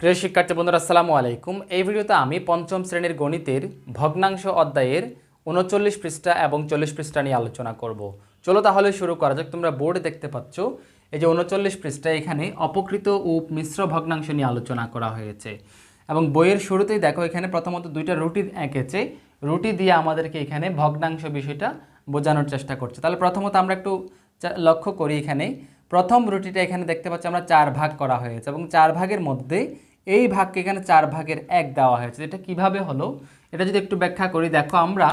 প্রিয় শিক্ষার্থী বন্ধুরা, আসসালামু আলাইকুম। এই ভিডিওতে আমি পঞ্চম শ্রেণির গণিতের ভগ্নাংশ অধ্যায়ের উনচল্লিশ পৃষ্ঠা এবং চল্লিশ পৃষ্ঠা নিয়ে আলোচনা করব। চলো তাহলে শুরু করা যাক। তোমরা বোর্ডে দেখতে পাচ্ছ, এই যে উনচল্লিশ পৃষ্ঠা এখানে অপকৃত ও মিশ্র ভগ্নাংশ নিয়ে আলোচনা করা হয়েছে। এবং বইয়ের শুরুতেই দেখো, এখানে প্রথমত দুইটা রুটি এঁকেছে। রুটি দিয়ে আমাদেরকে এখানে ভগ্নাংশ বিষয়টা বোঝানোর চেষ্টা করছে। তাহলে প্রথমত আমরা একটু লক্ষ্য করি এখানে। প্রথম রুটিটা এখানে দেখতে পাচ্ছি, আমরা চার ভাগ করা হয়েছে এবং চার ভাগের মধ্যে এই ভাগকে এখানে চার ভাগের এক দেওয়া হয়েছে। এটা কীভাবে হলো? এটা যদি একটু ব্যাখ্যা করি, দেখো আমরা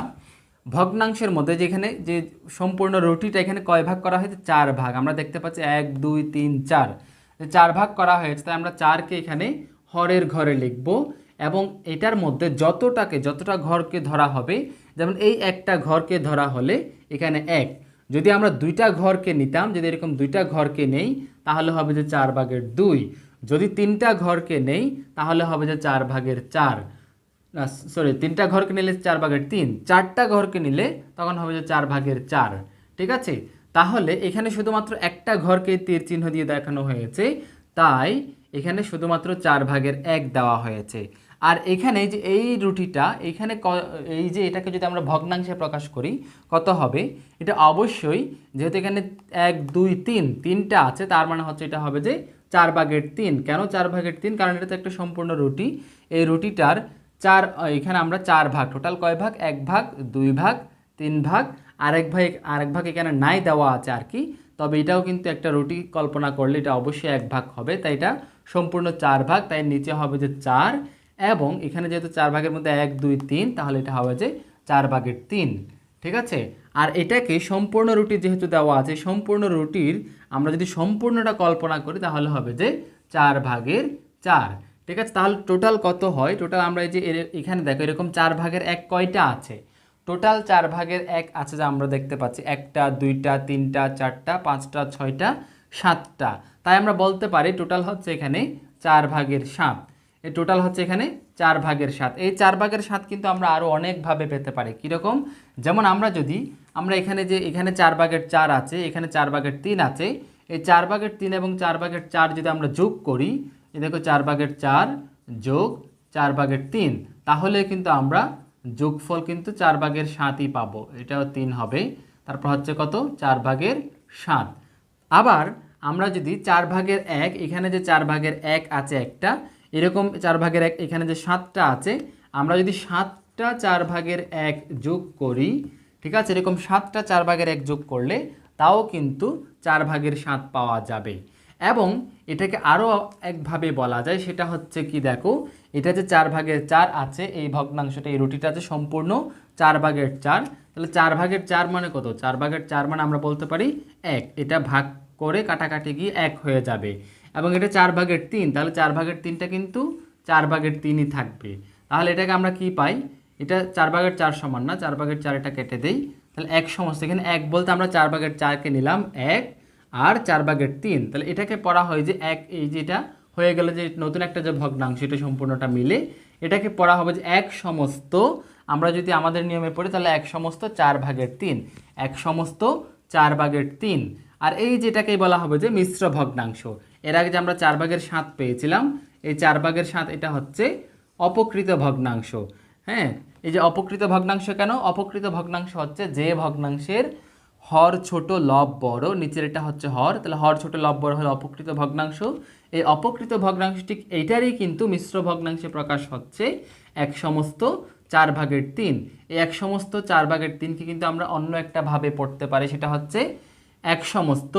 ভগ্নাংশের মধ্যে যেখানে যে সম্পূর্ণ রুটিটা এখানে কয় ভাগ করা হয়েছে? চার ভাগ। আমরা দেখতে পাচ্ছি এক, দুই, তিন, চার। চার ভাগ করা হয়েছে, তাই আমরা চারকে এখানে হরের ঘরে লিখব এবং এটার মধ্যে যতটাকে, যতটা ঘরকে ধরা হবে, যেমন এই একটা ঘরকে ধরা হলে এখানে এক। যদি আমরা দুইটা ঘরকে নিতাম, যদি এরকম দুইটা ঘরকে নেই, তাহলে হবে যে চার ভাগের দুই। যদি তিনটা ঘরকে নেই, তাহলে হবে যে চার ভাগের চার। সরি তিনটা ঘরকে নিলে চার ভাগের তিন। চারটা ঘরকে নিলে তখন হবে যে চার ভাগের চার। ঠিক আছে? তাহলে এখানে শুধুমাত্র একটা ঘরকে তীর চিহ্ন দিয়ে দেখানো হয়েছে। তাই এখানে শুধুমাত্র চার ভাগের এক দেওয়া হয়েছে। আর এখানে যে এই রুটিটা, এখানে এই যে এটাকে যদি আমরা ভগ্নাংশে প্রকাশ করি, কত হবে? এটা অবশ্যই যেহেতু এখানে এক, দুই, তিন, তিনটা আছে, তার মানে হচ্ছে এটা হবে যে চার ভাগের তিন। কেন চার ভাগের তিন? কারণ এটা তো একটা সম্পূর্ণ রুটি। এই রুটিটার চার, এখানে আমরা চার ভাগ টোটাল কয় ভাগ? এক ভাগ, দুই ভাগ, তিন ভাগ। আরেক ভাগ আরেক ভাগ এখানে নাই দেওয়া আছে আর কি। তবে এটাও কিন্তু একটা রুটি কল্পনা করলে এটা অবশ্যই এক ভাগ হবে। তাই এটা সম্পূর্ণ চার ভাগ, তাই নিচে হবে যে চার। এবং এখানে যেহেতু চার ভাগের মধ্যে এক, দুই, তিন, তাহলে এটা হবে যে চার ভাগের তিন। ঠিক আছে? আর এটাকে সম্পূর্ণ রুটি যেহেতু দেওয়া আছে, সম্পূর্ণ রুটির আমরা যদি সম্পূর্ণটা কল্পনা করি তাহলে হবে যে চার ভাগের চার। ঠিক আছে? তাহলে টোটাল কত হয়? টোটাল আমরা এই যে এখানে দেখো, এরকম চার ভাগের এক কয়টা আছে? টোটাল চার ভাগের এক আছে যে আমরা দেখতে পাচ্ছি। একটা, দুইটা, তিনটা, চারটা, পাঁচটা, ছয়টা, সাতটা। তাই আমরা বলতে পারি টোটাল হচ্ছে এখানে চার ভাগের সাত। টোটাল হচ্ছে এখানে চার ভাগের সাত এই চার ভাগের সাত কিন্তু আমরা আরও অনেকভাবে পেতে পারি কীরকম যেমন আমরা যদি আমরা এখানে যে এখানে চার ভাগের চার আছে এখানে চার ভাগের তিন আছে এই চার ভাগের তিন এবং চার ভাগের চার যদি আমরা যোগ করি এই দেখো চার ভাগের চার যোগ চার ভাগের তিন তাহলে কিন্তু আমরা যোগফল কিন্তু চার ভাগের সাতই পাবো এটাও তিন হবে তারপর হচ্ছে কত চার ভাগের সাত আবার আমরা যদি চার ভাগের এক এখানে যে চার ভাগের এক আছে একটা এরকম চার ভাগের এক, এখানে যে সাতটা আছে, আমরা যদি সাতটা চার ভাগের এক যোগ করি, ঠিক আছে, এরকম সাতটা চার ভাগের এক যোগ করলে তাও কিন্তু চার ভাগের সাত পাওয়া যাবে। এবং এটাকে আরও একভাবে বলা যায়, সেটা হচ্ছে কি দেখো, এটা যে চার ভাগের চার আছে, এই ভগ্নাংশটা, এই রুটিটা আছে সম্পূর্ণ চার ভাগের চার, তাহলে চার ভাগের চার মানে কত? চার ভাগের চার মানে আমরা বলতে পারি এক, এটা ভাগ করে কাটাকাটি গিয়ে এক হয়ে যাবে। এবং এটা চার ভাগের তিন, তাহলে চার ভাগের তিনটা কিন্তু চার ভাগের তিনই থাকবে। তাহলে এটাকে আমরা কি পাই? এটা চার ভাগের চার সমান না, চার ভাগের চার এটা কেটে দেই। তাহলে এক সমস্ত, এখানে এক বলতে আমরা চার ভাগের চারকে নিলাম, এক, আর চার ভাগের তিন। তাহলে এটাকে পড়া হয় যে এক, এই যেটা হয়ে গেল যে নতুন একটা যে ভগ্নাংশ, এটা সম্পূর্ণটা মিলে। এটাকে পড়া হবে যে এক সমস্ত, আমরা যদি আমাদের নিয়মে পড়ি, তাহলে এক সমস্ত চার ভাগের তিন, এক সমস্ত চার ভাগের তিন। আর এই যেটাকেই বলা হবে যে মিশ্র ভগ্নাংশ। এর আগে যে আমরা চার ভাগের সাত পেয়েছিলাম, এই চার ভাগের সাত এটা হচ্ছে অপকৃত ভগ্নাংশ। হ্যাঁ এই যে অপকৃত ভগ্নাংশ কেন? অপকৃত ভগ্নাংশ হচ্ছে যে ভগ্নাংশের হর ছোট লব বড়, নিচের এটা হচ্ছে হর, তাহলে হর ছোট লব বড় হলো অপকৃত ভগ্নাংশ। এই অপকৃত ভগ্নাংশ ঠিক এইটারই কিন্তু মিশ্র ভগ্নাংশে প্রকাশ হচ্ছে এক সমস্ত চার ভাগের তিন। এই এক সমস্ত চার ভাগের তিনকে কিন্তু আমরা অন্য একটা ভাবে পড়তে পারি, সেটা হচ্ছে এক সমস্ত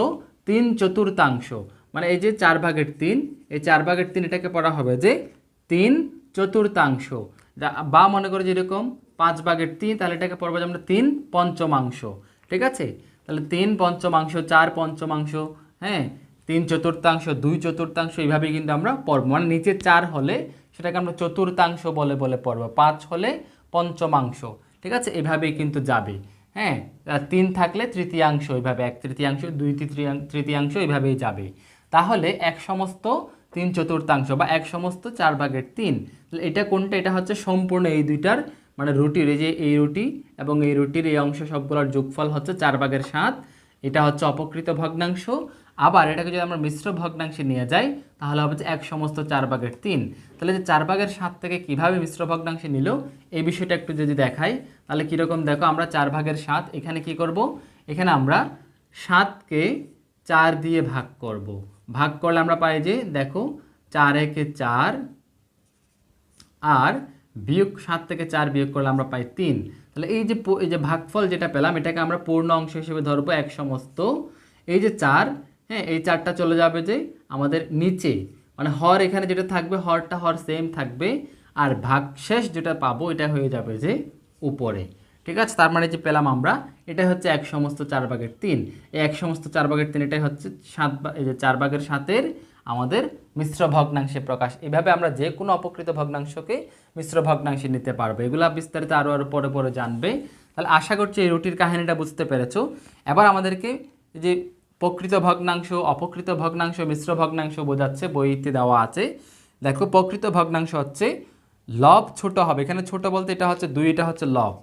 তিন চতুর্থাংশ। মানে এই যে চার ভাগের তিন, এই চার ভাগের তিন এটাকে পড়া হবে যে তিন চতুর্থাংশ। বা মনে করো যেরকম পাঁচ ভাগের তিন, তাহলে এটাকে পড়ব যে আমরা তিন পঞ্চমাংশ। ঠিক আছে? তাহলে তিন পঞ্চমাংশ, চার পঞ্চমাংশ হ্যাঁ? তিন চতুর্থাংশ, দুই চতুর্থাংশ, এইভাবেই কিন্তু আমরা পড়ব। মানে নিচে চার হলে সেটাকে আমরা চতুর্থাংশ বলে বলে পড়ব। পাঁচ হলে পঞ্চমাংশ। ঠিক আছে? এভাবেই কিন্তু যাবে। হ্যাঁ? তিন থাকলে তৃতীয়াংশ এইভাবে, এক তৃতীয়াংশ, দুই তৃতীয়াংশ তৃতীয়াংশ এইভাবেই যাবে। তাহলে এক সমস্ত তিন চতুর্থাংশ বা এক সমস্ত চার ভাগের তিন। তাহলে এটা কোনটা? এটা হচ্ছে সম্পূর্ণ এই দুইটার মানে রুটির, এই যে এই রুটি এবং এই রুটির এই অংশ সবগুলোর যোগফল হচ্ছে চার ভাগের সাত। এটা হচ্ছে অপকৃত ভগ্নাংশ। আবার এটাকে যদি আমরা মিশ্র ভগ্নাংশে নিয়ে যাই, তাহলে হবে এক সমস্ত চার ভাগের তিন। তাহলে যে চার ভাগের সাত থেকে কীভাবে মিশ্র ভগ্নাংশে নিল, এই বিষয়টা একটু যদি দেখাই, তাহলে কীরকম? দেখো আমরা চার ভাগের সাত, এখানে কি করব? এখানে আমরা সাতকে চার দিয়ে ভাগ করব। ভাগ করলে আমরা পাই যে, দেখো, চার একে চার আর বিয়োগ সাত থেকে চার বিয়োগ করলে আমরা পাই তিন। তাহলে এই যে এই যে ভাগফল যেটা পেলাম, এটাকে আমরা পূর্ণ অংশ হিসেবে ধরবো এক সমস্ত। এই যে চার হ্যাঁ এই চারটা চলে যাবে যে আমাদের নিচে। মানে হর এখানে যেটা থাকবে, হরটা হর সেম থাকবে। আর ভাগশেষ যেটা পাবো, এটা হয়ে যাবে যে উপরে। ঠিক আছে? তার মানে যে পেলাম আমরা, এটাই হচ্ছে এক সমস্ত চার ভাগের তিন। এই এক সমস্ত চার ভাগের তিন এটাই হচ্ছে সাত এই যে চার ভাগের সাতের আমাদের মিশ্র ভগ্নাংশে প্রকাশ। এভাবে আমরা যে কোনো অপকৃত ভগ্নাংশকে মিশ্র ভগ্নাংশে নিতে পারব। এগুলা বিস্তারিত আরও আরও পরে পরে জানবে। তাহলে আশা করছি এই রুটির কাহিনীটা বুঝতে পেরেছ। এবার আমাদেরকে যে প্রকৃত ভগ্নাংশ অপকৃত ভগ্নাংশ, মিশ্র ভগ্নাংশ বোঝাচ্ছে, বইতে দেওয়া আছে। দেখো, প্রকৃত ভগ্নাংশ হচ্ছে লব ছোট হবে। এখানে ছোট বলতে এটা হচ্ছে দুই, এটা হচ্ছে লব।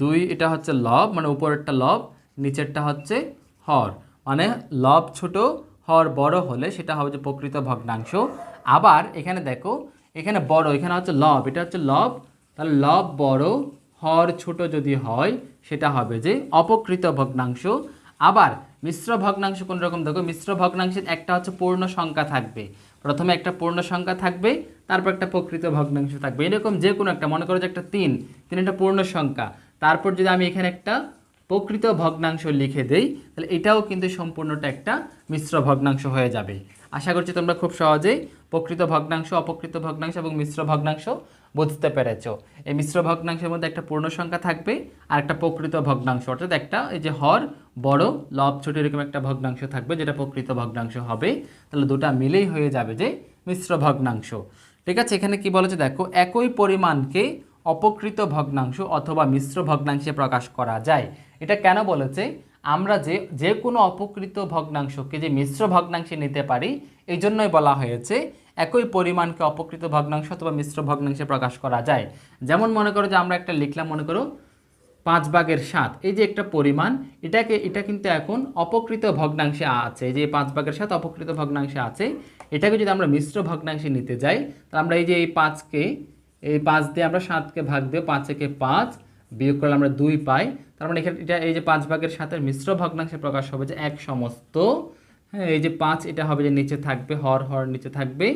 দুই, এটা হচ্ছে লব মানে উপরেরটা লব, নিচেরটা হচ্ছে হর। মানে লব ছোট, হর বড় হলে সেটা হবে যে প্রকৃত ভগ্নাংশ। আবার এখানে দেখো, এখানে বড়, এখানে হচ্ছে লব, এটা হচ্ছে লব। তাহলে লব বড়, হর ছোট যদি হয়, সেটা হবে যে অপকৃত ভগ্নাংশ। আবার মিশ্র ভগ্নাংশ কোন রকম, দেখো মিশ্র ভগ্নাংশের একটা হচ্ছে পূর্ণ সংখ্যা থাকবে। প্রথমে একটা পূর্ণ সংখ্যা থাকবে, তারপর একটা প্রকৃত ভগ্নাংশ থাকবে। এরকম যে কোনো একটা, মনে করো যে একটা তিন তিন একটা পূর্ণ সংখ্যা। তারপর যদি আমি এখানে একটা প্রকৃত ভগ্নাংশ লিখে দেই, তাহলে এটাও কিন্তু সম্পূর্ণটা একটা মিশ্র ভগ্নাংশ হয়ে যাবে। আশা করছি তোমরা খুব সহজেই প্রকৃত ভগ্নাংশ অপকৃত ভগ্নাংশ এবং মিশ্র ভগ্নাংশ বুঝতে পেরেছ। এই মিশ্র ভগ্নাংশের মধ্যে একটা পূর্ণ সংখ্যা থাকবে আর একটা প্রকৃত ভগ্নাংশ। অর্থাৎ একটা এই যে হর, বড়, লব, ছোট এরকম একটা ভগ্নাংশ থাকবে যেটা প্রকৃত ভগ্নাংশ হবে। তাহলে দুটা মিলেই হয়ে যাবে যে মিশ্র ভগ্নাংশ। ঠিক আছে, এখানে কি বলেছে দেখো, একই পরিমাণকে অপকৃত ভগ্নাংশ অথবা মিশ্র ভগ্নাংশে প্রকাশ করা যায়। এটা কেন বলেছে? আমরা যে যে কোনো অপকৃত ভগ্নাংশকে যে মিশ্র ভগ্নাংশে নিতে পারি, এই জন্যই বলা হয়েছে, একই পরিমাণকে অপকৃত ভগ্নাংশ অথবা মিশ্র ভগ্নাংশে প্রকাশ করা যায়। যেমন মনে করো যে আমরা একটা লিখলাম, মনে করো, পাঁচ ভাগের সাত। এই যে একটা পরিমাণ, এটাকে, এটা কিন্তু এখন অপকৃত ভগ্নাংশে আছে। যে পাঁচ ভাগের সাত অপকৃত ভগ্নাংশে আছে। এটাকে যদি আমরা মিশ্র ভগ্নাংশে নিতে যাই, তাহলে আমরা এই যে এই পাঁচকে এই পাঁচ দিয়ে আমরা সাতকে ভাগ দিয়ে পাঁচ একে পাঁচ বিয়োগ করলে আমরা দুই পাই। তার মানে এখানে এটা এই যে পাঁচ ভাগের সাথে মিশ্র ভগ্নাংশে প্রকাশ হবে যে এক সমস্ত। হ্যাঁ এই যে পাঁচ, এটা হবে যে নিচে থাকবে, হর হর নিচে থাকবে।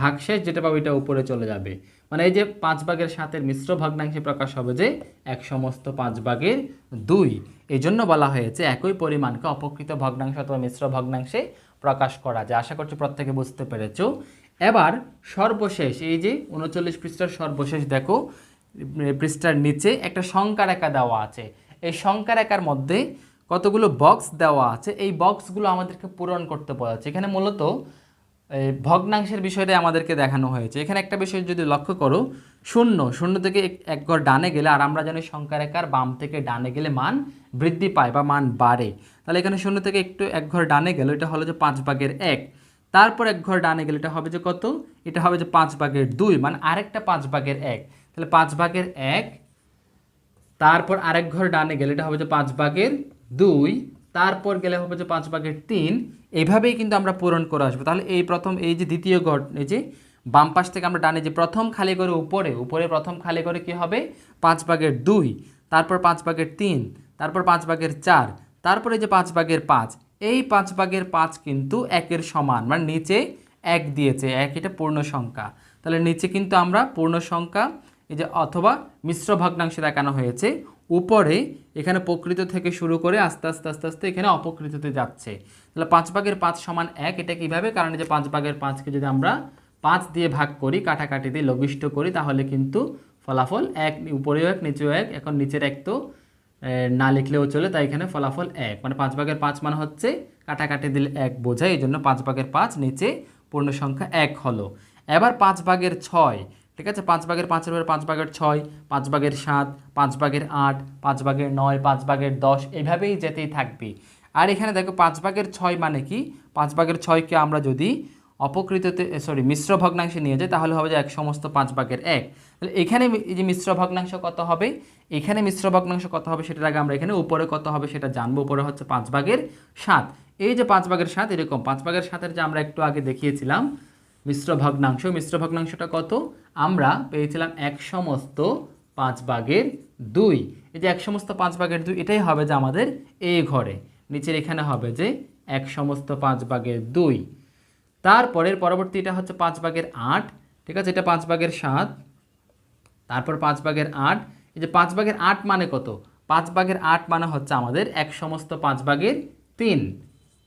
ভাগশেষ যেটা পাবো এটা উপরে চলে যাবে। মানে এই যে পাঁচ ভাগের সাতের মিশ্র ভগ্নাংশে প্রকাশ হবে যে এক সমস্ত পাঁচ ভাগের দুই। এই জন্য বলা হয়েছে একই পরিমাণকে অপকৃত ভগ্নাংশ অথবা মিশ্র ভগ্নাংশে প্রকাশ করা যায়। আশা করছি প্রত্যেকে বুঝতে পেরেছ। এবার সর্বশেষ, এই যে উনচল্লিশ পৃষ্ঠার সর্বশেষ দেখো পৃষ্ঠার নিচে একটা সংখ্যা রেখা দেওয়া আছে। এই সংখ্যা রেখার মধ্যে কতগুলো বক্স দেওয়া আছে? এই বক্সগুলো আমাদেরকে পূরণ করতে বলা আছে এখানে মূলত ভগ্নাংশের বিষয়টা আমাদেরকে দেখানো হয়েছে। এখানে একটা বিষয় যদি লক্ষ্য করো, শূন্য শূন্য থেকে এক ঘর ডানে গেলে আর আমরা জানি সংখ্যা রেখার বাম থেকে ডানে গেলে মান বৃদ্ধি পায় বা মান বাড়ে। তাহলে এখানে শূন্য থেকে একটু এক ঘর ডানে গেলে, এটা হলো যে পাঁচ ভাগের এক। তারপর এক ঘর ডানে গেলে এটা হবে যে কত? এটা হবে যে পাঁচ ভাগের দুই মানে আরেকটা পাঁচ ভাগের এক। তাহলে পাঁচ ভাগের এক, তারপর আরেক ঘর ডানে গেলে এটা হবে যে পাঁচ ভাগের দুই, তারপর গেলে হবে যে পাঁচ ভাগের তিন। এইভাবেই কিন্তু আমরা পূরণ করে আসব। তাহলে এই প্রথম, এই যে দ্বিতীয় ঘর, এই যে বাম পাশ থেকে আমরা ডানে যে প্রথম খালি করে উপরে উপরে প্রথম খালি করে কি হবে? পাঁচ ভাগের দুই, তারপর পাঁচ ভাগের তিন, তারপর পাঁচ ভাগের চার, তারপরে যে পাঁচ ভাগের পাঁচ এই পাঁচ ভাগের পাঁচ কিন্তু একের সমান মানে নিচে এক দিয়েছে, এক এটা পূর্ণ সংখ্যা। তাহলে নিচে কিন্তু আমরা পূর্ণ সংখ্যা, এই যে অথবা মিশ্র ভগ্নাংশে দেখানো হয়েছে, উপরে এখানে প্রকৃত থেকে শুরু করে আস্তে আস্তে আস্তে আস্তে এখানে অপকৃততে যাচ্ছে। তাহলে পাঁচ ভাগের পাঁচ সমান এক, এটা কীভাবে? কারণ এই যে পাঁচ ভাগের পাঁচকে যদি আমরা পাঁচ দিয়ে ভাগ করি কাটাকাটি দিয়ে লঘিষ্ঠ করি, তাহলে কিন্তু ফলাফল এক, উপরেও এক, নিচেও এক, এখন নিচের এক তো না লিখলেও চলে তাই এখানে ফলাফল এক মানে পাঁচ ভাগের পাঁচ মানে হচ্ছে কাটাকাটি দিলে এক বোঝায় এই জন্য পাঁচ ভাগের পাঁচ নিচে পূর্ণ সংখ্যা এক হলো এবার পাঁচ ভাগের ছয় ঠিক আছে পাঁচ ভাগের পাঁচের পরে পাঁচ ভাগের ছয় পাঁচ ভাগের সাত পাঁচ ভাগের আট পাঁচ ভাগের নয় পাঁচ ভাগের দশ এভাবেই যেতেই থাকবে আর এখানে দেখো পাঁচ ভাগের ছয় মানে কি পাঁচ ভাগের ছয়কে আমরা যদি অপকৃততে সরি মিশ্র ভগ্নাংশে নিয়ে যাই তাহলে হবে যে এক সমস্ত পাঁচ ভাগের এক তাহলে এখানে এই যে মিশ্র ভগ্নাংশ কত হবে? এখানে মিশ্র ভগ্নাংশ কত হবে সেটার আগে আমরা এখানে উপরে কত হবে সেটা জানব। উপরে হচ্ছে পাঁচ ভাগের সাত। এই যে পাঁচ ভাগের সাত এরকম, পাঁচ ভাগের সাতের যে আমরা একটু আগে দেখিয়েছিলাম, মিশ্র ভগ্নাংশ, মিশ্র ভগ্নাংশটা কত? আমরা পেয়েছিলাম এক সমস্ত পাঁচ ভাগের দুই। এই যে এক সমস্ত পাঁচ ভাগের দুই, এটাই হবে যে আমাদের এ ঘরে। নিচের এখানে হবে যে এক সমস্ত পাঁচ ভাগের দুই। তারপরের পরবর্তীটা হচ্ছে পাঁচ ভাগের আট। ঠিক আছে? এটা পাঁচ ভাগের সাত। তারপর পাঁচ ভাগের আট এই যে পাঁচ ভাগের আট মানে কত পাঁচ ভাগের আট মানে হচ্ছে আমাদের এক সমস্ত পাঁচ ভাগের তিন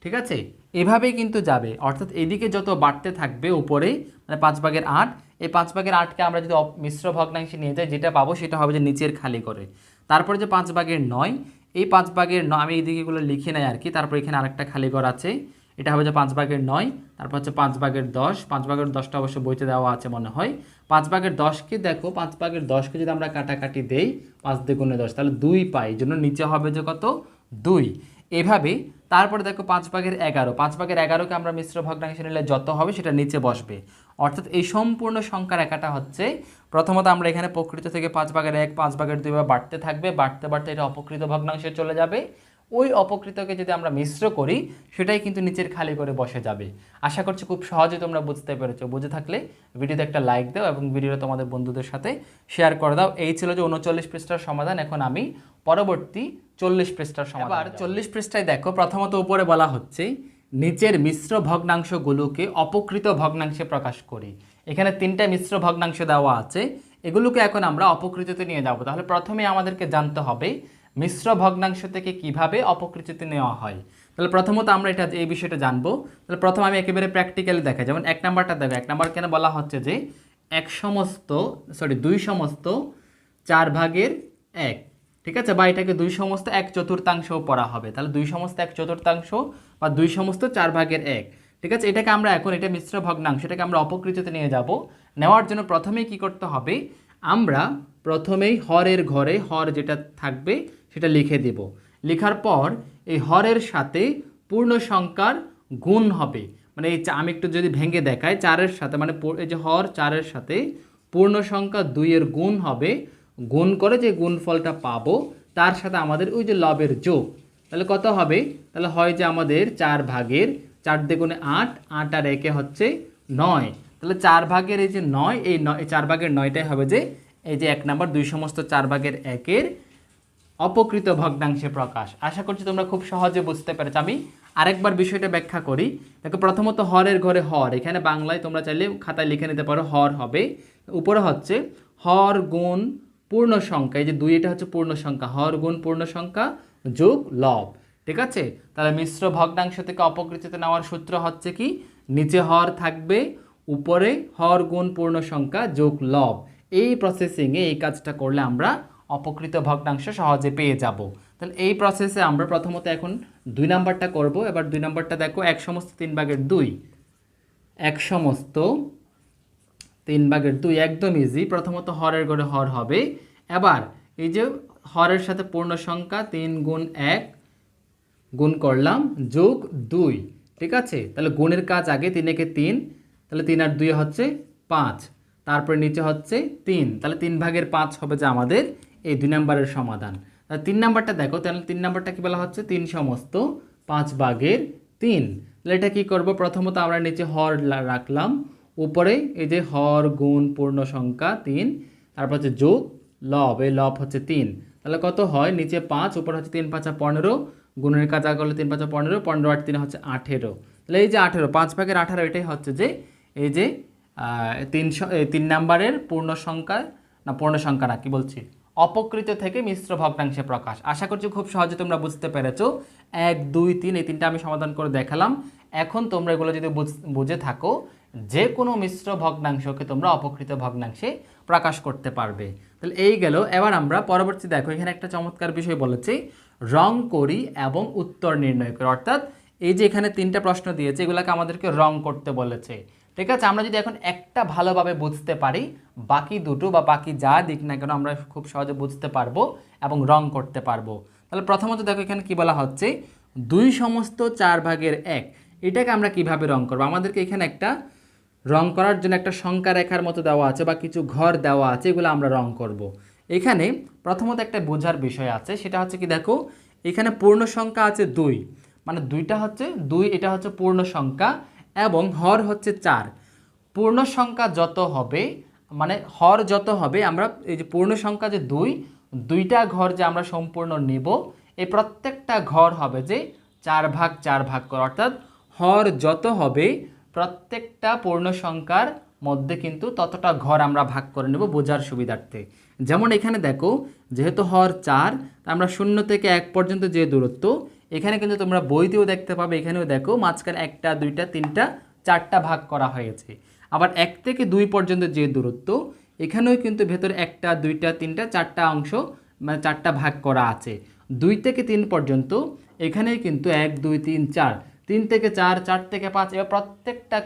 ঠিক আছে এভাবেই কিন্তু যাবে অর্থাৎ এদিকে যত বাড়তে থাকবে উপরে মানে পাঁচ ভাগের আট এই পাঁচ ভাগের আটকে আমরা যদি মিশ্র ভগ্নাংশে নিয়ে যাই যেটা পাবো সেটা হবে যে নিচের খালি করে তারপরে যে পাঁচ ভাগের নয় এই পাঁচ ভাগের নয় আমি এইদিকে এগুলো লিখে নেই আর কি তারপর এখানে আরেকটা খালি ঘর আছে এটা হবে যে পাঁচ ভাগের নয় তারপর হচ্ছে পাঁচ ভাগের দশ পাঁচ ভাগের দশটা অবশ্য বইতে দেওয়া আছে মনে হয় পাঁচ ভাগের দশকে দেখো, পাঁচ ভাগের দশকে যদি আমরা কাটাকাটি দেই, পাঁচ দ্বিগুণে দশ, তাহলে দুই পাই জন্য নিচে হবে যে কত? দুই। এভাবে তারপরে দেখো পাঁচ ভাগের এগারো, পাঁচ ভাগের এগারোকে আমরা মিশ্র ভগ্নাংশে নিলে যত হবে সেটা নিচে বসবে। অর্থাৎ এই সম্পূর্ণ সংখ্যার একাটা হচ্ছে, প্রথমত আমরা এখানে প্রকৃত থেকে পাঁচ ভাগের এক, পাঁচ ভাগের দুই বাড়তে থাকবে, বাড়তে বাড়তে এটা অপকৃত ভগ্নাংশে চলে যাবে। ওই অপকৃতকে যদি আমরা মিশ্র করি সেটাই কিন্তু নিচের খালি করে বসে যাবে। আশা করছি খুব সহজে তোমরা বুঝতে পেরেছ। বুঝে থাকলে ভিডিওতে একটা লাইক দাও এবং ভিডিওটা তোমাদের বন্ধুদের সাথে শেয়ার করে দাও। এই ছিল যে উনচল্লিশ পৃষ্ঠার সমাধান। এখন আমি পরবর্তী চল্লিশ পৃষ্ঠার সমাধান আর চল্লিশ পৃষ্ঠায় দেখো প্রথমত উপরে বলা হচ্ছে নিচের মিশ্র ভগ্নাংশগুলোকে অপকৃত ভগ্নাংশে প্রকাশ করি। এখানে তিনটা মিশ্র ভগ্নাংশ দেওয়া আছে। এগুলোকে এখন আমরা অপকৃততে নিয়ে যাব। তাহলে প্রথমে আমাদেরকে জানতে হবে মিশ্র ভগ্নাংশ থেকে কীভাবে অপকৃতিতে নেওয়া হয়? তাহলে প্রথমত আমরা এটা এই বিষয়টা জানব। তাহলে প্রথম আমি একেবারে প্র্যাকটিক্যালি দেখাই। যেমন এক নাম্বারটা দেখো। এক নাম্বার কেন বলা হচ্ছে যে, এক সমস্ত সরি দুই সমস্ত চার ভাগের এক, ঠিক আছে? বা এটাকে দুই সমস্ত এক চতুর্থাংশও পড়া হবে। তাহলে দুই সমস্ত এক চতুর্থাংশ বা দুই সমস্ত চার ভাগের এক, ঠিক আছে? এটাকে আমরা এখন, এটা মিশ্র ভগ্নাংশ, এটাকে আমরা অপকৃতিতে নিয়ে যাব। নেওয়ার জন্য প্রথমেই কি করতে হবে? আমরা প্রথমেই হরের ঘরে হর যেটা থাকবে সেটা লিখে দেব। লেখার পর এই হরের সাথে পূর্ণ সংখ্যার গুণ হবে। মানে এই আমি একটু যদি ভেঙে দেখাই, চারের সাথে মানে এই যে হর, চারের সাথে পূর্ণ সংখ্যা দুইয়ের গুণ হবে। গুণ করে যে গুণফলটা পাবো, তার সাথে আমাদের ওই যে লবের যোগ। তাহলে কত হবে? তাহলে হয় যে আমাদের চার ভাগের চার দ্বিগুণে আট আট আর একে হচ্ছে নয়। তাহলে চার ভাগের এই যে নয়, এই নয় চার ভাগের নয়টাই হবে যে, এই যে এক নাম্বার দুই সমস্ত চার ভাগের একের অপকৃত ভগ্নাংশে প্রকাশ। আশা করছি তোমরা খুব সহজে বুঝতে পেরেছ। আমি আরেকবার বিষয়টা ব্যাখ্যা করি। দেখো, প্রথমত হরের ঘরে হর। এখানে বাংলায় তোমরা চাইলে খাতায় লিখে নিতে পারো, হর হবে। উপরে হচ্ছে হর গুণ পূর্ণ সংখ্যা। এই যে দুই, এটা হচ্ছে পূর্ণ সংখ্যা। হর গুণ পূর্ণ সংখ্যা যোগ লব। ঠিক আছে? তাহলে মিশ্র ভগ্নাংশ থেকে অপকৃতিতে নেওয়ার সূত্র হচ্ছে কি? নিচে হর থাকবে, উপরে হর গুণ পূর্ণ সংখ্যা যোগ লব। এই প্রসেসিংয়ে এই কাজটা করলে আমরা অপকৃত ভগ্নাংশ সহজে পেয়ে যাব। তাহলে এই প্রসেসে আমরা প্রথমত এখন দুই নাম্বারটা করব। এবার দুই নাম্বারটা দেখো, এক সমস্ত তিন ভাগের দুই। এক সমস্ত তিন ভাগের দুই, একদম ইজি প্রথমত হরের ঘরে হর হবে। এবার এই যে হরের সাথে পূর্ণ সংখ্যা তিন গুণ এক গুণ করলাম, যোগ দুই। ঠিক আছে? তাহলে গুণের কাজ আগে, তিন একে তিন। তাহলে তিন আর দুই হচ্ছে পাঁচ। তারপরে নিচে হচ্ছে তিন। তাহলে তিন ভাগের পাঁচ হবে যে আমাদের এই দুই নাম্বারের সমাধান। তিন নাম্বারটা দেখো, তাহলে তিন নাম্বারটা কি বলা হচ্ছে তিন সমস্ত পাঁচ ভাগের তিন। তাহলে এটা কী করব? প্রথমত আমরা নিচে হর রাখলাম, উপরে এই যে হর, গুণ, পূর্ণ সংখ্যা তিন, তারপর হচ্ছে যোগ, লব, এই লব হচ্ছে তিন। তাহলে কত হয়? নিচে পাঁচ, উপরে হচ্ছে তিন, পাঁচা পনেরো, গুণের কাজ করলে তিন, পাঁচা পনেরো পনেরো আট তিন হচ্ছে আঠেরো। তাহলে এই যে আঠেরো, পাঁচ ভাগের আঠারো, এটাই হচ্ছে যে, এই যে তিনশো তিন নাম্বারের পূর্ণ সংখ্যা, না পূর্ণ সংখ্যা না, কি বলছি? অপকৃত থেকে মিশ্র ভগ্নাংশে প্রকাশ। আশা করছি খুব সহজে তোমরা বুঝতে পেরেছ। এক, দুই, তিন, এই তিনটা আমি সমাধান করে দেখালাম। এখন তোমরা এগুলো যদি বুঝ- থাকো, যে কোনো মিশ্র ভগ্নাংশকে তোমরা অপকৃত ভগ্নাংশে প্রকাশ করতে পারবে। তাহলে এই গেল। এবার আমরা পরবর্তী দেখো, এখানে একটা চমৎকার বিষয় বলেছি, রং করি এবং উত্তর নির্ণয় করি। অর্থাৎ এই যে এখানে তিনটা প্রশ্ন দিয়েছে, এগুলোকে আমাদেরকে রং করতে বলেছে। ঠিক আছে? আমরা যদি এখন একটা ভালোভাবে বুঝতে পারি, বাকি দুটো বা বাকি যা দিক না কেন আমরা খুব সহজে বুঝতে পারব এবং রং করতে পারব। তাহলে প্রথমত দেখো এখানে কি বলা হচ্ছে? দুই সমস্ত চার ভাগের এক, এটাকে আমরা কীভাবে রং করব? আমাদেরকে এখানে একটা রং করার জন্য একটা সংখ্যা রেখার মতো দেওয়া আছে বা কিছু ঘর দেওয়া আছে, এগুলো আমরা রং করব। এখানে প্রথমত একটা বোঝার বিষয় আছে, সেটা হচ্ছে কি দেখো, এখানে পূর্ণ সংখ্যা আছে দুই মানে দুইটা হচ্ছে দুই, এটা হচ্ছে পূর্ণ সংখ্যা এবং হর হচ্ছে চার। পূর্ণ সংখ্যা যত হবে মানে হর যত হবে, আমরা এই যে পূর্ণ সংখ্যা যে দুই, দুইটা ঘর যে আমরা সম্পূর্ণ নেব, এই প্রত্যেকটা ঘর হবে যে চার ভাগ চার ভাগ করে। অর্থাৎ হর যত হবে, প্রত্যেকটা পূর্ণ সংখ্যার মধ্যে কিন্তু ততটা ঘর আমরা ভাগ করে নেব বোঝার সুবিধার্থে। যেমন এখানে দেখো, যেহেতু হর চার আমরা শূন্য থেকে এক পর্যন্ত যে দূরত্ব এখানে কিন্তু তোমরা বইতেও দেখতে পাবে, এখানেও দেখো মাঝখানে একটা, দুইটা, তিনটা, চারটা ভাগ করা হয়েছে। আবার এক থেকে দুই পর্যন্ত যে দূরত্ব, এখানেও কিন্তু ভেতরে একটা, দুইটা, তিনটা, চারটা অংশ মানে চারটা ভাগ করা আছে। দুই থেকে তিন পর্যন্ত, এখানেই কিন্তু এক, দুই, তিন, চার। তিন থেকে চার চার থেকে পাঁচ, এবার প্রত্যেকটা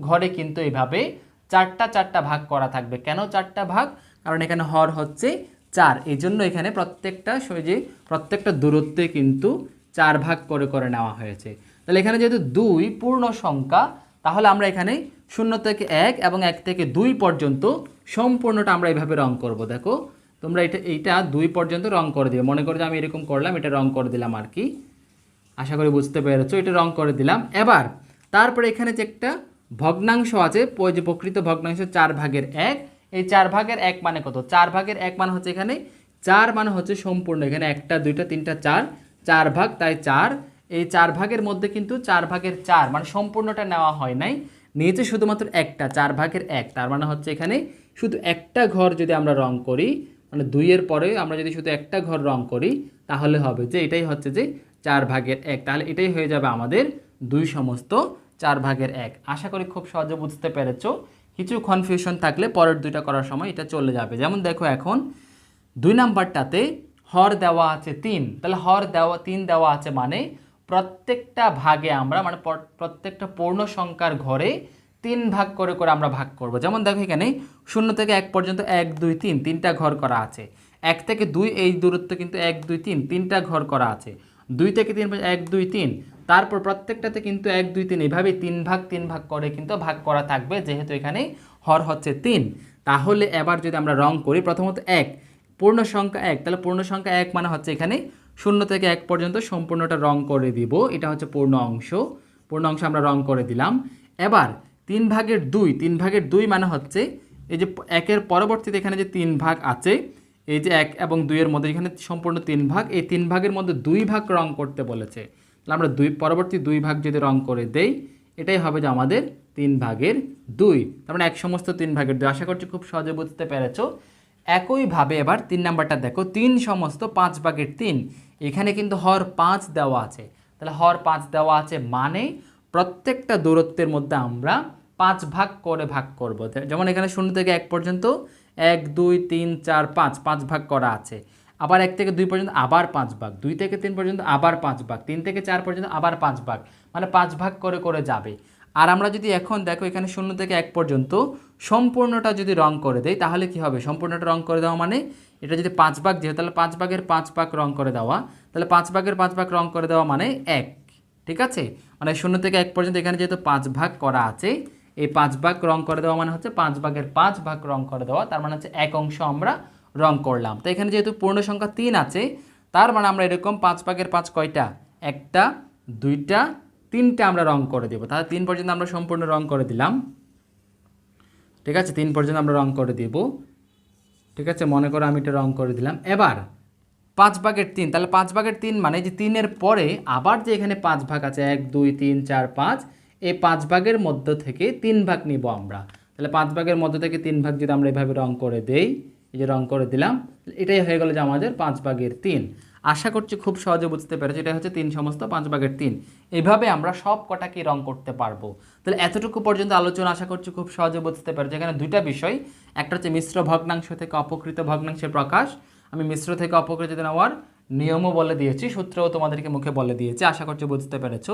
ঘরে কিন্তু এইভাবে চারটা চারটা ভাগ করা থাকবে। কেন চারটা ভাগ? কারণ এখানে হর হচ্ছে চার। এই জন্য এখানে প্রত্যেকটা যে প্রত্যেকটা দূরত্বে কিন্তু চার ভাগ করে করে নেওয়া হয়েছে। তাহলে এখানে যেহেতু দুই পূর্ণ সংখ্যা, তাহলে আমরা এখানে শূন্য থেকে এক এবং এক থেকে দুই পর্যন্ত সম্পূর্ণটা আমরা এইভাবে রং করব। দেখো, তোমরা এটা, এইটা দুই পর্যন্ত রং করে দিবে। মনে করো যে আমি এরকম করলাম, এটা রং করে দিলাম আর কি। আশা করি বুঝতে পেরেছ, এটা রং করে দিলাম। এবার, তারপরে এখানে যে একটা ভগ্নাংশ আছে যে প্রকৃত ভগ্নাংশ চার ভাগের এক, এই চার ভাগের এক মানে কত? চার ভাগের এক মানে হচ্ছে এখানে, চার মানে হচ্ছে সম্পূর্ণ। এখানে একটা, দুইটা, তিনটা, চার চার ভাগ, তাই চার। এই চার ভাগের মধ্যে কিন্তু চার ভাগের চার মানে সম্পূর্ণটা নেওয়া হয় নাই। নিয়েছে শুধুমাত্র একটা, চার ভাগের এক। তার মানে হচ্ছে এখানে শুধু একটা ঘর যদি আমরা রং করি মানে দুইয়ের পরে আমরা যদি শুধু একটা ঘর রং করি, তাহলে হবে যে এটাই হচ্ছে যে চার ভাগের এক। তাহলে এটাই হয়ে যাবে আমাদের দুই সমস্ত চার ভাগের এক। আশা করি খুব সহজে বুঝতে পেরেছ। কিছু কনফিউশন থাকলে পরের দুইটা করার সময় এটা চলে যাবে। যেমন দেখো এখন, দুই নাম্বারটাতে হর দেওয়া আছে তিন। তাহলে হর দেওয়া, তিন দেওয়া আছে মানে প্রত্যেকটা ভাগে আমরা মানে পর- প্রত্যেকটা পূর্ণ সংখ্যার ঘরে তিন ভাগ করে করে আমরা ভাগ করব। যেমন দেখো এখানে শূন্য থেকে এক পর্যন্ত এক, দুই, তিন, তিনটা ঘর করা আছে। এক থেকে দুই, এই দূরত্ব কিন্তু এক, দুই, তিন, তিনটা ঘর করা আছে। দুই থেকে তিন, এক, দুই, তিন, তারপর প্রত্যেকটাতে কিন্তু এক, দুই, তিন এভাবে তিন ভাগ তিন ভাগ করে কিন্তু ভাগ করা থাকবে, যেহেতু এখানে হর হচ্ছে তিন। তাহলে এবার যদি আমরা রং করি, প্রথমত এক পূর্ণ সংখ্যা এক। তাহলে পূর্ণ সংখ্যা এক মানে হচ্ছে এখানে শূন্য থেকে এক পর্যন্ত সম্পূর্ণটা রং করে দিব। এটা হচ্ছে পূর্ণ অংশ। পূর্ণ অংশ আমরা রং করে দিলাম। এবার তিন ভাগের দুই, তিন ভাগের দুই মানে হচ্ছে এই যে একের পরবর্তীতে এখানে যে তিন ভাগ আছে, এই যে এক এবং দুইয়ের মধ্যে এখানে সম্পূর্ণ তিন ভাগ, এই তিন ভাগের মধ্যে দুই ভাগ রং করতে বলেছে। তাহলে আমরা দুই, পরবর্তী দুই ভাগ যদি রং করে দেই, এটাই হবে যে আমাদের তিন ভাগের দুই। তার মানে এক সমস্ত তিন ভাগের দুই। আশা করছি খুব সহজে বুঝতে পেরেছ। একইভাবে এবার তিন নাম্বারটা দেখো, তিন সমস্ত পাঁচ ভাগের তিন, এখানে কিন্তু হর পাঁচ দেওয়া আছে। তাহলে হর পাঁচ দেওয়া আছে মানে প্রত্যেকটা দূরত্বের মধ্যে আমরা পাঁচ ভাগ করে ভাগ করব। যেমন এখানে শূন্য থেকে এক পর্যন্ত, এক, দুই, তিন, চার, পাঁচ পাঁচ ভাগ করা আছে। আবার এক থেকে দুই পর্যন্ত আবার পাঁচ ভাগ, দুই থেকে তিন পর্যন্ত আবার পাঁচ ভাগ, তিন থেকে চার পর্যন্ত আবার পাঁচ ভাগ মানে পাঁচ ভাগ করে করে যাবে। আর আমরা যদি এখন দেখো এখানে শূন্য থেকে এক পর্যন্ত সম্পূর্ণটা যদি রং করে দেই, তাহলে কি হবে? সম্পূর্ণটা রং করে দেওয়া মানে এটা যদি পাঁচ ভাগ যেহেতু তাহলে পাঁচ ভাগের পাঁচ ভাগ রং করে দেওয়া। তাহলে পাঁচ ভাগের পাঁচ ভাগ রং করে দেওয়া মানে এক, ঠিক আছে? মানে শূন্য থেকে এক পর্যন্ত এখানে যেহেতু পাঁচ ভাগ করা আছে, এই পাঁচ ভাগ রং করে দেওয়া মানে হচ্ছে পাঁচ ভাগের পাঁচ ভাগ রং করে দেওয়া, তার মানে হচ্ছে এক অংশ আমরা রং করলাম। তো এখানে যেহেতু পূর্ণ সংখ্যা তিন আছে, তার মানে আমরা এরকম পাঁচ ভাগের পাঁচ কয়টা? একটা, দুইটা তিনটা আমরা রং করে দেবো। তাহলে তিন পর্যন্ত আমরা সম্পূর্ণ রং করে দিলাম। ঠিক আছে? তিন পর্যন্ত আমরা রং করে দেব। ঠিক আছে? মনে করো আমি এটা রং করে দিলাম। এবার পাঁচ ভাগের তিন, তাহলে পাঁচ ভাগের তিন মানে যে তিনের পরে আবার যে এখানে পাঁচ ভাগ আছে, এক, দুই, তিন, চার, পাঁচ, এই পাঁচ ভাগের মধ্য থেকে তিন ভাগ নিব আমরা। তাহলে পাঁচ ভাগের মধ্য থেকে তিন ভাগ যদি আমরা এভাবে রং করে দেই, এই যে রং করে দিলাম, এটাই হয়ে গেল যে আমাদের পাঁচ ভাগের তিন। আশা করছি খুব সহজে বুঝতে পেরেছি এটা হচ্ছে তিন সমস্ত, পাঁচ ভাগের তিন। এভাবে আমরা সব কটাকে রং করতে পারব। তাহলে এতটুকু পর্যন্ত আলোচনা আশা করছি খুব সহজে বুঝতে পেরেছি। এখানে দুইটা বিষয়, একটা হচ্ছে মিশ্র ভগ্নাংশ থেকে অপকৃত ভগ্নাংশের প্রকাশ। আমি মিশ্র থেকে অপকৃত নেওয়ার নিয়মও বলে দিয়েছি, সূত্রও তোমাদেরকে মুখে বলে দিয়েছি, আশা করছি বুঝতে পেরেছ।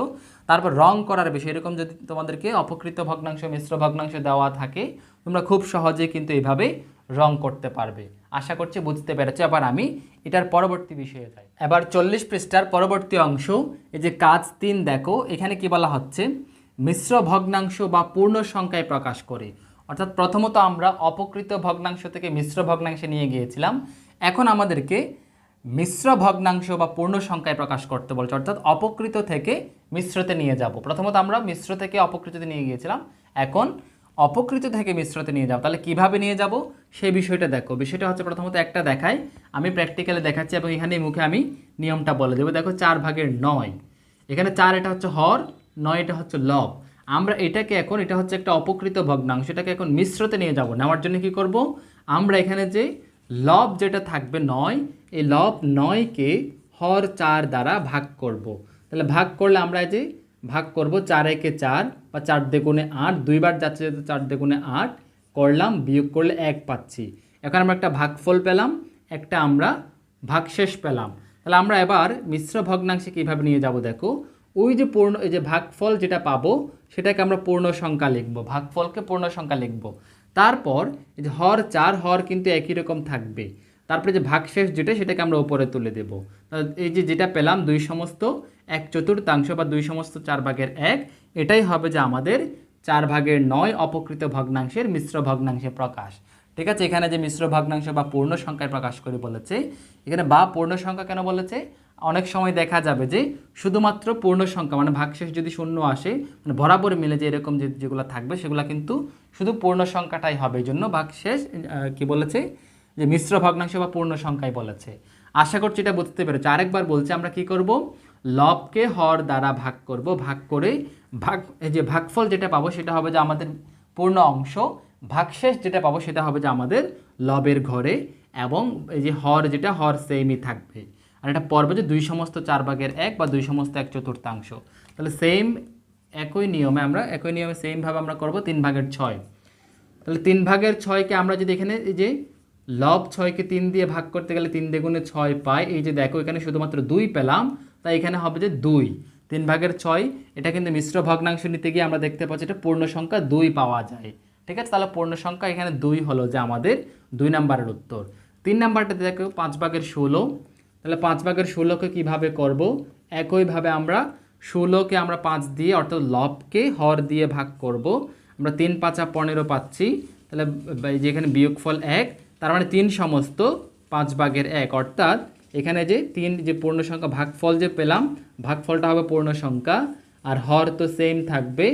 তারপর রং করার বিষয়, এরকম যদি তোমাদেরকে অপকৃত ভগ্নাংশ, মিশ্র ভগ্নাংশ দেওয়া থাকে, তোমরা খুব সহজে কিন্তু এইভাবে রং করতে পারবে। আশা করছি বুঝতে পেরেছ। এবার আমি এটার পরবর্তী বিষয়ে যাই। এবার চল্লিশ পৃষ্ঠার পরবর্তী অংশ, এই যে কাজ তিন, দেখো, এখানে কি বলা হচ্ছে? মিশ্র ভগ্নাংশ বা পূর্ণ সংখ্যায় প্রকাশ করে। অর্থাৎ প্রথমত আমরা অপকৃত ভগ্নাংশ থেকে মিশ্র ভগ্নাংশে নিয়ে গিয়েছিলাম। এখন আমাদেরকে মিশ্র ভগ্নাংশ বা পূর্ণ সংখ্যায় প্রকাশ করতে বলছে। অর্থাৎ অপকৃত থেকে মিশ্রতে নিয়ে যাব। প্রথমত আমরা মিশ্র থেকে অপকৃততে নিয়ে গিয়েছিলাম। এখন অপকৃত থেকে মিশ্রতে নিয়ে যাব তাহলে কীভাবে নিয়ে যাব? সেই বিষয়টা দেখো। বিষয়টা হচ্ছে প্রথমত একটা দেখাই। আমি প্র্যাকটিক্যালে দেখাচ্ছি এবং এখানে মুখে আমি নিয়মটা বলে দেবো। দেখো চার ভাগের নয়। এখানে চার এটা হচ্ছে হর, নয় এটা হচ্ছে লব। আমরা এটাকে এখন, এটা হচ্ছে একটা অপকৃত ভগ্নাংশ। এটাকে এখন মিশ্রতে নিয়ে যাব। নেওয়ার জন্য কি করব? আমরা এখানে যে লব যেটা থাকবে নয়, এই লব নয়কে হর চার দ্বারা ভাগ করব। তাহলে ভাগ করলে আমরা যে ভাগ করব চার একে চার বা চার দেগুণে আট, দুইবার যাচ্ছে যেহেতু চার দেগুণে আট, করলাম, বিয়োগ করলে এক পাচ্ছি। এখন আমরা একটা ভাগফল পেলাম, একটা আমরা ভাগশেষ পেলাম। তাহলে আমরা এবার মিশ্র ভগ্নাংশে কীভাবে নিয়ে যাব দেখো? ওই যে পূর্ণ, এই যে ভাগফল যেটা পাবো, সেটাকে আমরা পূর্ণ সংখ্যা লিখব। ভাগফলকে পূর্ণ সংখ্যা লিখব। তারপর যে হর চার, হর কিন্তু একই রকম থাকবে। তারপরে যে ভাগশেষ যেটা, সেটাকে আমরা উপরে তুলে দেব। এই যে যেটা পেলাম, দুই সমস্ত এক চতুর্থাংশ বা দুই সমস্ত চার ভাগের এক, এটাই হবে যে আমাদের চার ভাগের নয় অপকৃত ভগ্নাংশের মিশ্র ভগ্নাংশে প্রকাশ। ঠিক আছে, এখানে যে মিশ্র ভগ্নাংশ বা পূর্ণ সংখ্যায় প্রকাশ করে বলেছে, এখানে বা পূর্ণ সংখ্যা কেন বলেছে? অনেক সময় দেখা যাবে যে শুধুমাত্র পূর্ণ সংখ্যা মানে ভাগশেষ যদি শূন্য আসে মানে বরাবর মিলে যে এরকম যে যেগুলো থাকবে, সেগুলো কিন্তু শুধু পূর্ণ সংখ্যাটাই হবে। এই জন্য ভাগশেষ কি বলেছে? যে মিশ্র ভগ্নাংশ বা পূর্ণ সংখ্যায় বলেছে। আশা করছি এটা বুঝতে পেরেছ। আরেকবার বলছে, আমরা কি করব? লবকে হর দ্বারা ভাগ করব, ভাগ করে ভাগ যে ভাগফল যেটা পাবো সেটা হবে যে আমাদের পূর্ণ অংশ, ভাগশেষ যেটা পাবো সেটা হবে যে আমাদের লবের ঘরে এবং এই যে হর যেটা, হর সেমই থাকবে। আর এটা পর্বে যে দুই সমস্ত চার ভাগের এক বা দুই সমস্ত এক চতুর্থাংশ। তাহলে সেম একই নিয়মে আমরা, একই নিয়মে সেমভাবে আমরা করব তিন ভাগের ছয়। তাহলে তিন ভাগের ছয়কে আমরা যদি এখানে এই যে লব ছয়কে তিন দিয়ে ভাগ করতে গেলে তিন দ্বিগুণে ছয় পাই, এই যে দেখো এখানে শুধুমাত্র দুই পেলাম তাই এখানে হবে যে দুই। তিন ভাগের ছয়, এটা কিন্তু মিশ্র ভগ্নাংশ নিতে গিয়ে আমরা দেখতে পাচ্ছি এটা পূর্ণ সংখ্যা দুই পাওয়া যায়। ঠিক আছে? তাহলে পূর্ণ সংখ্যা এখানে দুই হলো যে আমাদের দুই নাম্বারের উত্তর। তিন নাম্বারটা দেখো পাঁচ ভাগের ষোলো। তাহলে পাঁচ ভাগের ষোলোকে কীভাবে করব? একইভাবে আমরা ষোলোকে আমরা পাঁচ দিয়ে, অর্থাৎ লবকে হর দিয়ে ভাগ করব। আমরা তিন পাঁচা পনেরো পাচ্ছি। তাহলে এই যে এখানে বিয়োগফল এক, তার মানে তিন সমস্ত পাঁচ ভাগের এক, অর্থাৎ এখানে যে তিন যে পূর্ণ সংখ্যা, ভাগফল যে পেলাম, ভাগফলটা হবে পূর্ণ সংখ্যা, আর হর তো সেম থাকবে,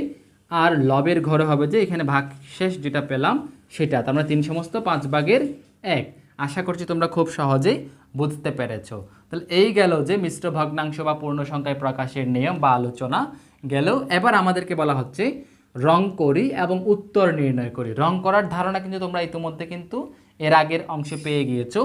আর লবের ঘরে হবে যে এখানে ভাগশেষ যেটা পেলাম, সেটা। তার মানে তিন সমস্ত পাঁচ ভাগের এক। আশা করছি তোমরা খুব সহজেই বুঝতে পেরেছ। তাহলে এই গেল যে মিশ্র ভগ্নাংশ বা পূর্ণ সংখ্যায় প্রকাশের নিয়ম বা আলোচনা গেল। এবার আমাদেরকে বলা হচ্ছে রং করি এবং উত্তর নির্ণয় করি। রং করার ধারণা কিন্তু তোমরা ইতিমধ্যে কিন্তু এর আগের অংশে পেয়ে গিয়েছো।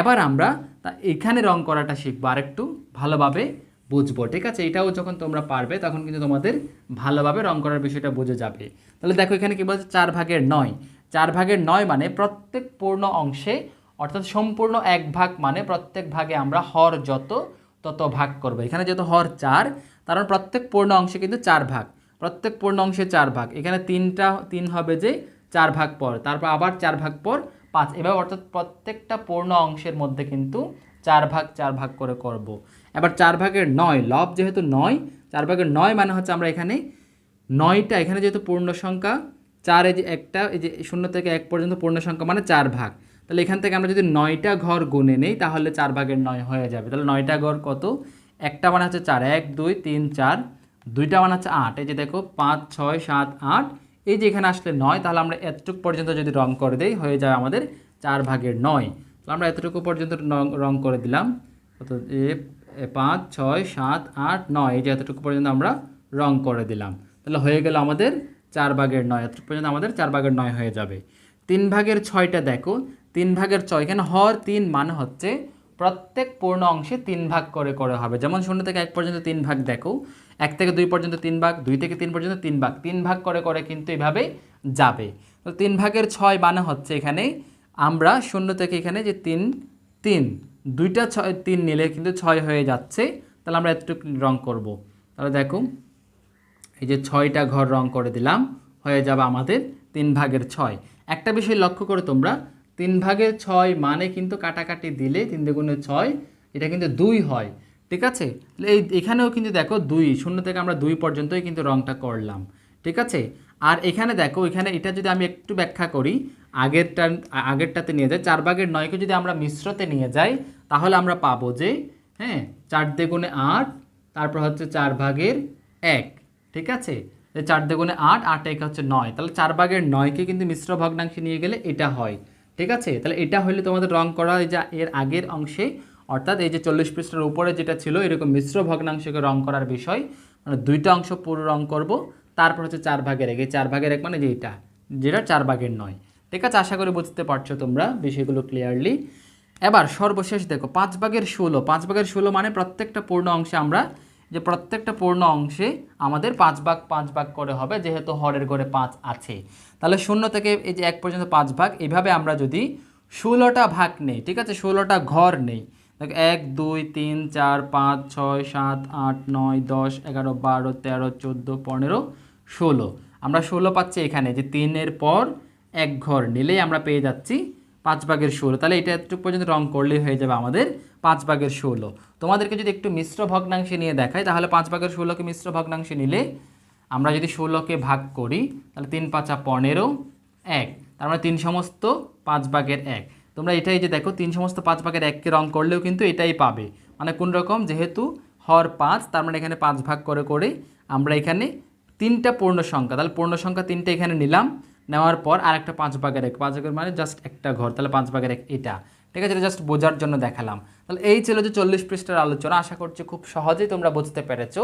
এবার আমরা তা এখানে রং করাটা শিখব। আরেকটু ভালোভাবে বুঝব, ঠিক আছে? এটাও যখন তোমরা পারবে, তখন কিন্তু তোমাদের ভালোভাবে রং করার বিষয়টা বুঝে যাবে। তাহলে দেখো এখানে কি বলছে? চার ভাগের নয়। চার ভাগের নয় মানে প্রত্যেক পূর্ণ অংশে, অর্থাৎ সম্পূর্ণ এক ভাগ মানে প্রত্যেক ভাগে আমরা হর যত, তত ভাগ করব। এখানে যেহেতু হর চার, তার মানে প্রত্যেক পূর্ণ অংশে কিন্তু চার ভাগ। প্রত্যেক পূর্ণ অংশে চার ভাগ। এখানে তিনটা, তিন হবে যে চার ভাগ পর। তারপর আবার চার ভাগ পর পাঁচ। এবার অর্থাৎ প্রত্যেকটা পূর্ণ অংশের মধ্যে কিন্তু চার ভাগ চার ভাগ করে করব। এবার চার ভাগের নয়, লব যেহেতু নয়, চার ভাগের নয় মানে হচ্ছে আমরা এখানে নয়টা, এখানে যেহেতু পূর্ণ সংখ্যা, চার এই যে একটা, এই যে শূন্য থেকে এক পর্যন্ত পূর্ণ সংখ্যা মানে চার ভাগ। তাহলে এখান থেকে আমরা যদি নয়টা ঘর গুনে নেই, তাহলে চার ভাগের নয় হয়ে যাবে। তাহলে নয়টা ঘর কত? একটা মানে হচ্ছে চার, এক, দুই, তিন, চার, দুইটা মানে হচ্ছে আট। এই যে দেখো, পাঁচ, ছয়, সাত, আট এই যে এখানে আসলে নয়, তাহলে আমরা এতটুকু পর্যন্ত যদি রং করে দেই, হয়ে যায় আমাদের চার ভাগের নয়। তাহলে আমরা এতটুকু পর্যন্ত রং- করে দিলাম। পাঁচ, ছয়, সাত, আট, নয়, এই যে এতটুকু পর্যন্ত আমরা রং করে দিলাম। তাহলে হয়ে গেল আমাদের চার ভাগের নয়, এতটুকু পর্যন্ত আমাদের চার ভাগের নয় হয়ে যাবে। তিন ভাগের ছয়টা দেখো, তিন ভাগের ছয়, এখানে হর তিন মানে হচ্ছে প্রত্যেক পূর্ণ অংশে তিন ভাগ করে করে হবে। যেমন শূন্য থেকে এক পর্যন্ত তিন ভাগ দেখো এক থেকে দুই পর্যন্ত তিন ভাগ, দুই থেকে তিন পর্যন্ত তিন ভাগ। তিন ভাগ করে করে কিন্তু এভাবে যাবে। তো তিন ভাগের ছয় মানে হচ্ছে এখানে আমরা শূন্য থেকে এখানে যে তিন তিন, দুইটা ছয়, তিন নিলে কিন্তু ছয় হয়ে যাচ্ছে। তাহলে আমরা এতটুকু রং করব। তাহলে দেখো, এই যে ছয়টা ঘর রং করে দিলাম, হয়ে যাবে আমাদের তিন ভাগের ছয়। একটা বিষয় লক্ষ্য করে তোমরা, তিন ভাগের ছয় মানে কিন্তু কাটাকাটি দিলে তিন দুগুণে ছয়, এটা কিন্তু দুই হয়। ঠিক আছে? এই এখানেও কিন্তু দেখো দুই, শূন্য থেকে আমরা দুই পর্যন্তই কিন্তু রংটা করলাম, ঠিক আছে? আর এখানে দেখো, এখানে এটা যদি আমি একটু ব্যাখ্যা করি আগেরটা আগেরটাতে নিয়ে যাই, চার ভাগের নয়কে যদি আমরা মিশ্রতে নিয়ে যাই, তাহলে আমরা পাবো যে হ্যাঁ চার দ্বিগুণে আট, তারপর হচ্ছে চার ভাগের এক, ঠিক আছে? চার দ্বিগুণে আট আট এক হচ্ছে নয়, তাহলে চার ভাগের নয়কে কিন্তু মিশ্র ভগ্নাংশে নিয়ে গেলে এটা হয়, ঠিক আছে? তাহলে এটা হলে তোমাদের রং করা যে এর আগের অংশে অর্থাৎ এই যে চল্লিশ পৃষ্ঠার উপরে যেটা ছিল, এরকম মিশ্র ভগ্নাংশকে রং করার বিষয় মানে দুইটা অংশ পুরো রং করব, তারপর হচ্ছে চার ভাগের এক। এই চার ভাগের এক মানে যে এটা, যেটা চার ভাগের নয়। ঠিক আছে, আশা করি বুঝতে পারছ তোমরা বিষয়গুলো ক্লিয়ারলি এবার সর্বশেষ দেখো, পাঁচ ভাগের ষোলো। পাঁচ ভাগের ষোলো মানে প্রত্যেকটা পূর্ণ অংশে আমরা, যে প্রত্যেকটা পূর্ণ অংশে আমাদের পাঁচ ভাগ পাঁচ ভাগ করে হবে, যেহেতু হরের ঘরে পাঁচ আছে। তাহলে শূন্য থেকে এই যে এক পর্যন্ত পাঁচ ভাগ এইভাবে আমরা যদি ষোলোটা ভাগ নেই, ঠিক আছে, ষোলোটা ঘর নেই এক, দুই, তিন, চার, পাঁচ, ছয়, সাত, আট, নয়, দশ, এগারো, বারো, তেরো, চোদ্দ, পনেরো, ষোলো। আমরা ষোলো পাচ্ছি এখানে, যে তিনের পর এক ঘর নিলেই আমরা পেয়ে যাচ্ছি পাঁচ ভাগের ষোলো। তাহলে এটা একটু পর্যন্ত রং করলেই হয়ে যাবে আমাদের পাঁচ ভাগের ষোলো। তোমাদেরকে যদি একটু মিশ্র ভগ্নাংশে নিয়ে দেখাই, তাহলে পাঁচ ভাগের ষোলোকে মিশ্র ভগ্নাংশে নিলে আমরা যদি ষোলোকে ভাগ করি, তাহলে তিন পাঁচা পনেরো, এক। তার মানে তিন সমস্ত পাঁচ ভাগের এক। তোমরা এটাই যে দেখো, তিন সমস্ত পাঁচ ভাগের এককে রং করলেও কিন্তু এটাই পাবে। মানে কোন রকম? যেহেতু হর পাঁচ, তার মানে এখানে পাঁচ ভাগ করে করে আমরা এখানে তিনটা পূর্ণ সংখ্যা, তাহলে পূর্ণ সংখ্যা তিনটা এখানে নিলাম, নেওয়ার পর আর একটা পাঁচ ভাগের এক, পাঁচ ভাগের মানে জাস্ট একটা ঘর, তাহলে পাঁচ ভাগের এক এটা। ঠিক আছে, এটা জাস্ট বোঝার জন্য দেখালাম। তাহলে এই ছিল যে চল্লিশ পৃষ্ঠার আলোচনা, আশা করছি খুব সহজেই তোমরা বুঝতে পেরেছ।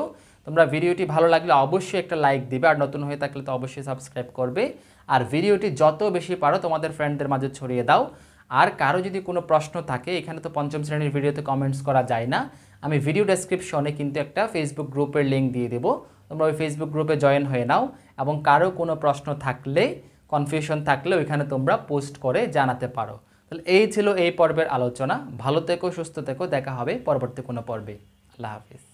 তোমরা ভিডিওটি ভালো লাগলে অবশ্যই একটা লাইক দিবে, আর নতুন হয়ে থাকলে তো অবশ্যই সাবস্ক্রাইব করবে। আর ভিডিওটি যত বেশি পারো তোমাদের ফ্রেন্ডদের মাঝে ছড়িয়ে দাও। আর কারও যদি কোনো প্রশ্ন থাকে, এখানে তো পঞ্চম শ্রেণির ভিডিওতে কমেন্টস করা যায় না। আমি ভিডিও ডেসক্রিপশনে কিন্তু একটা ফেসবুক গ্রুপের লিঙ্ক দিয়ে দেবো। তোমরা ওই ফেসবুক গ্রুপে জয়েন হয়ে নাও এবং কারও কোনো প্রশ্ন থাকলে কনফিউশন থাকলে ওইখানে তোমরা পোস্ট করে জানাতে পারো। তাহলে এই ছিল এই পর্বের আলোচনা। ভালো থেকো, সুস্থ থেকো। দেখা হবে পরবর্তী কোনো পর্বে। আল্লাহ হাফিজ।